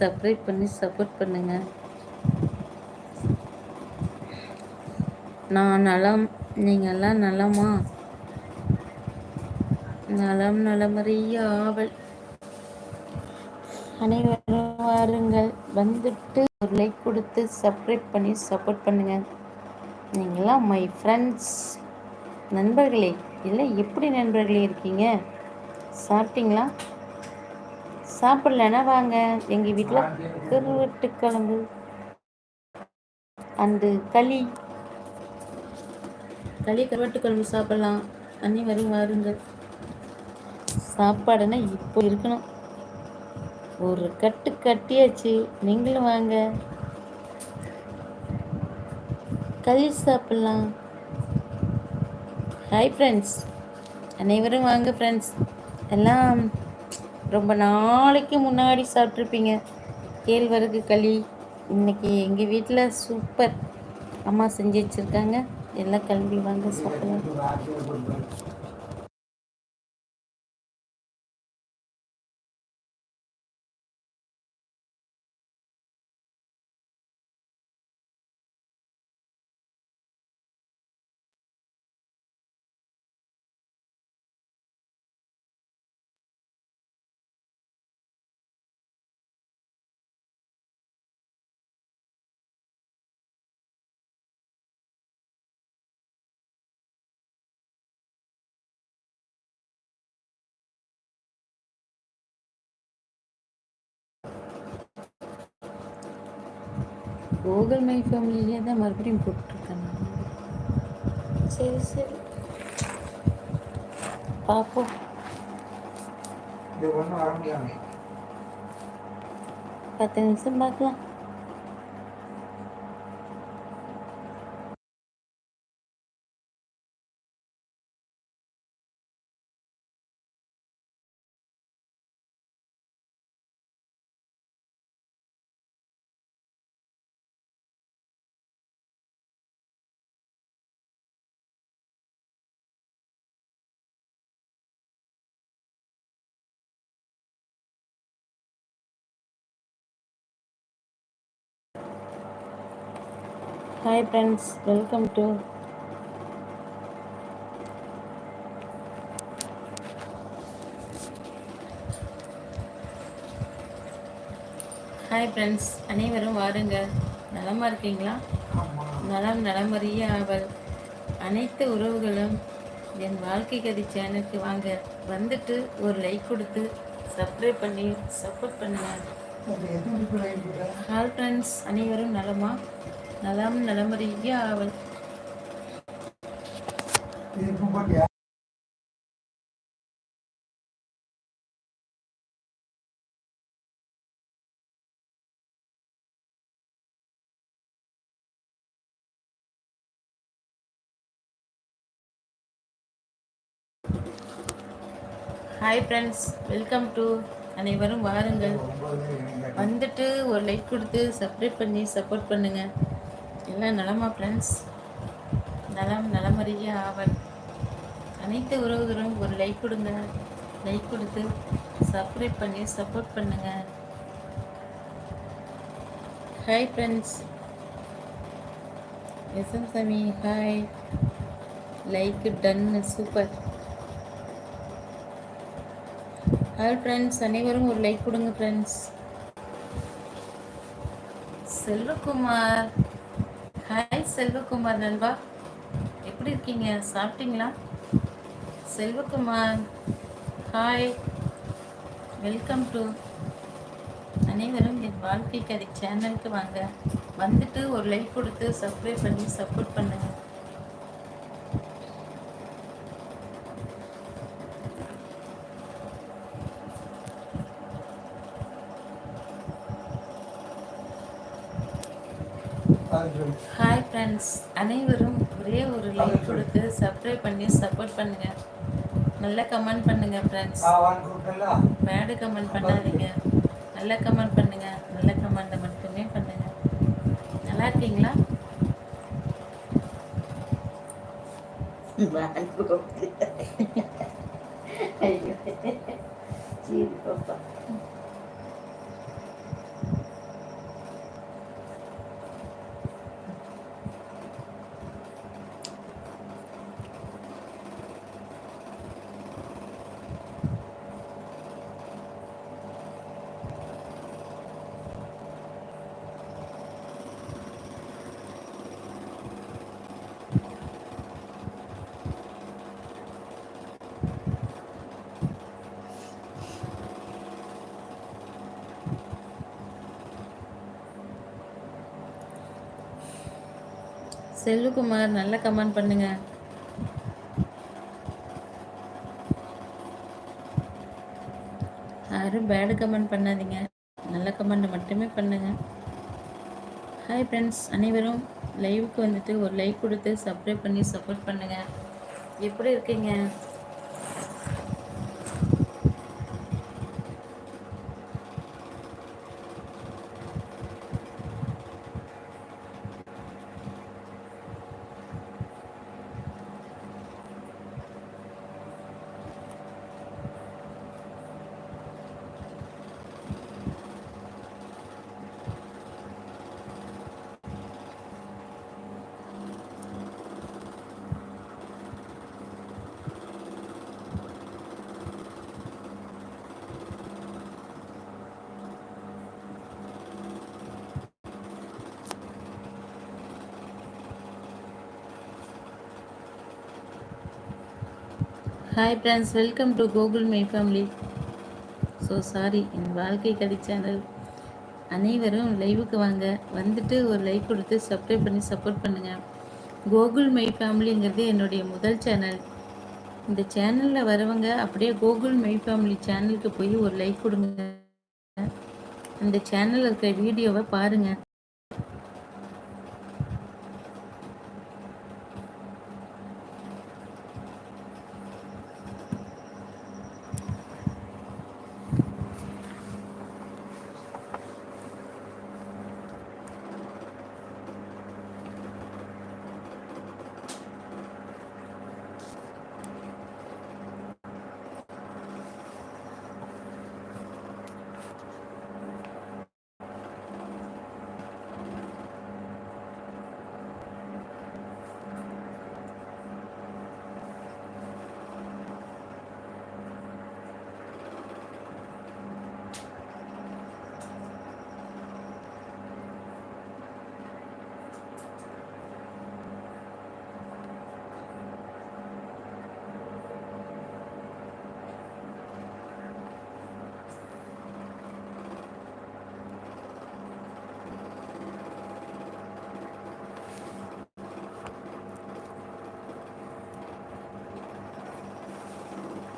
Subscribe பண்ணி support பண்ணுங்க. நான் நலம் நீங்கெல்லாம் நலமா? நலம் நலமறிய ஆவல். அனைவரும் வாருங்கள். வந்துட்டு ஒரு லைக் கொடுத்து சப்ஸ்கிரைப் பண்ணி சப்போர்ட் பண்ணுங்க. நீங்களாம் மை ஃப்ரெண்ட்ஸ் நண்பர்களே இல்லை எப்படி நண்பர்களே இருக்கீங்க? சாப்பிட்டீங்களா? சாப்பிடலன்னா வாங்க. எங்கள் வீட்டில் கருவட்டுக்கிழங்கு குழம்பு அண்டு களி. களி கருவட்டுக்கிழங்கு சாப்பிடலாம். அன்னி வரும் வாருங்க. சாப்பாடுன்னா இப்போ இருக்கணும். ஒரு கட்டு கட்டியாச்சு. நீங்களும் வாங்க. களி சாப்பிடலாம். ஹாய் ஃப்ரெண்ட்ஸ் அனைவரும் வாங்க ஃப்ரெண்ட்ஸ் எல்லாம் ரொம்ப நாளைக்கு முன்னாடி சாப்பிட்ருப்பீங்க. கேழ்வரகு களி. இன்னைக்கு எங்கள் வீட்டில் சூப்பர். அம்மா செஞ்சு வச்சுருக்காங்க. எல்லாம் கிளம்பி வாங்க சாப்பிடலாம். கூகுள் மை ஃபேமிலியே தான் மறுபடியும் போட்டுருக்கேன் சரி சரி. பார்ப்போம் பத்து நிமிஷம் பார்க்கலாம். Hi friends welcome to hi friends அனைவரும் வாருங்க. நலமாக இருக்கீங்களா? நலம் நலமறிய அவள். அனைத்து உறவுகளும் என் வாழ்க்கை கதி சேனலுக்கு வாங்க. வந்துட்டு ஒரு லைக் கொடுத்து சப்ஸ்கிரைப் பண்ணி சப்போர்ட் பண்ணுங்க. ஹாய் ஃப்ரெண்ட்ஸ் அனைவரும் நலமா? நலம் நலமறிய அவள் ஹாய் ஃப்ரெண்ட்ஸ் வெல்கம் டு அனைவரும் வாருங்கள். வந்துட்டு ஒரு லைக் கொடுத்து சப்ஸ்கிரைப் பண்ணி சப்போர்ட் பண்ணுங்கள் எல்லாம் நலமா ஃப்ரெண்ட்ஸ் நலம் நலமறிய ஆவல் அனைத்து உறவுகளும் ஒரு லைக் கொடுங்க. லைக் கொடுத்து சப்ஸ்கிரைப் பண்ணி சப்போர்ட் பண்ணுங்க. Hi friends S M Sami hi like ton super hi friends அனைவரும் ஒரு லைக் கொடுங்க ஃப்ரெண்ட்ஸ் செல்வகுமார். ஹாய் செல்வகுமார் நண்பா. எப்படி இருக்கீங்க? சாப்பிட்டீங்களா? செல்வகுமார் ஹாய் வெல்கம் டு அனைவரும் என் வாழ்க்கை கதை சேனலுக்கு வாங்க. வந்துட்டு ஒரு லைக் கொடுத்து சப்ஸ்கிரைப் பண்ணி சப்போர்ட் பண்ணுங்கள் ஹாய் ஃப்ரெண்ட்ஸ் அனைவரும் ஒரே ஒரு லைக் கொடுத்து சப்ஸ்கிரைப் பண்ணி சப்போர்ட் பண்ணுங்க. நல்ல கமெண்ட் பண்ணுங்க ஃப்ரெண்ட்ஸ் பேடு கமெண்ட் பண்ணாதீங்க. நல்ல கமெண்ட் பண்ணுங்க. நல்ல கமெண்ட் மட்டுமே பண்ணுங்க. நல்லா இருக்கீங்களா? ஐயோ. செல்லுக்குமார் நல்ல கமெண்ட் பண்ணுங்க. யாரும் பேடு கமெண்ட் பண்ணாதீங்க. நல்ல கமெண்ட் மட்டுமே பண்ணுங்க. ஹாய் ஃப்ரெண்ட்ஸ் அனைவரும் லைவுக்கு வந்துட்டு ஒரு லைக் கொடுத்து சப்ஸ்கிரைப் பண்ணி சப்போர்ட் பண்ணுங்கள் எப்படி இருக்கீங்க? Hi friends welcome to Google my family so sorry என் வாழ்க்கை கதை சேனல் அனைவரும் லைவுக்கு வாங்க. வந்துட்டு ஒரு லைக் கொடுத்து சப்ஸ்கிரைப் பண்ணி சப்போர்ட் பண்ணுங்கள் கூகுள் மை ஃபேமிலிங்கிறது என்னுடைய முதல் சேனல் இந்த சேனலில் வரவங்க அப்படியே கூகுள் மை ஃபேமிலி சேனலுக்கு போய் ஒரு லைக் கொடுங்க. அந்த சேனலில் இருக்கிற வீடியோவை பாருங்கள்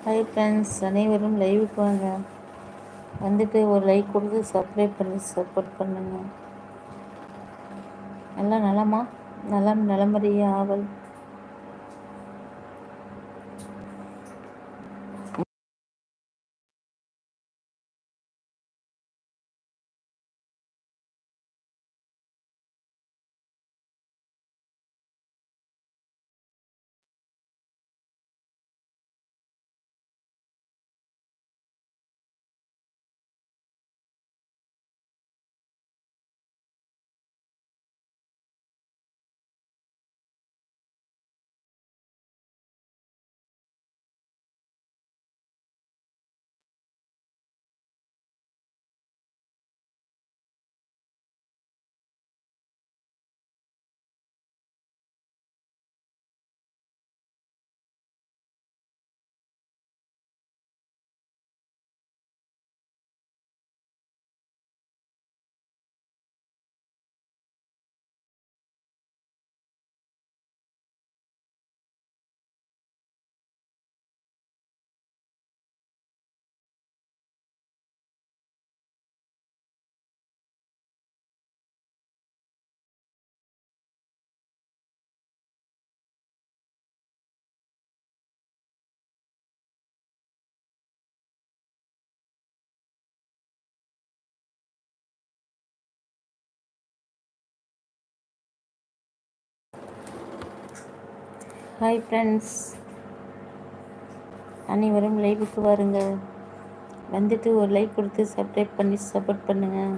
ஹாய் ஃப்ரெண்ட்ஸ் அனைவரும் லைவுக்கு வாங்க வந்துட்டு ஒரு லைக் கொடுத்து சப்ஸ்கிரைப் பண்ணி சப்போர்ட் பண்ணுங்க. எல்லாம் நலமா? நலம் நலமறிய ஆவல். ஹாய் ஃப்ரெண்ட்ஸ் அனைவரும் லைவுக்கு வாருங்கள். வந்துட்டு ஒரு லைக் கொடுத்து சப்ஸ்கிரைப் பண்ணி சப்போர்ட் பண்ணுங்கள்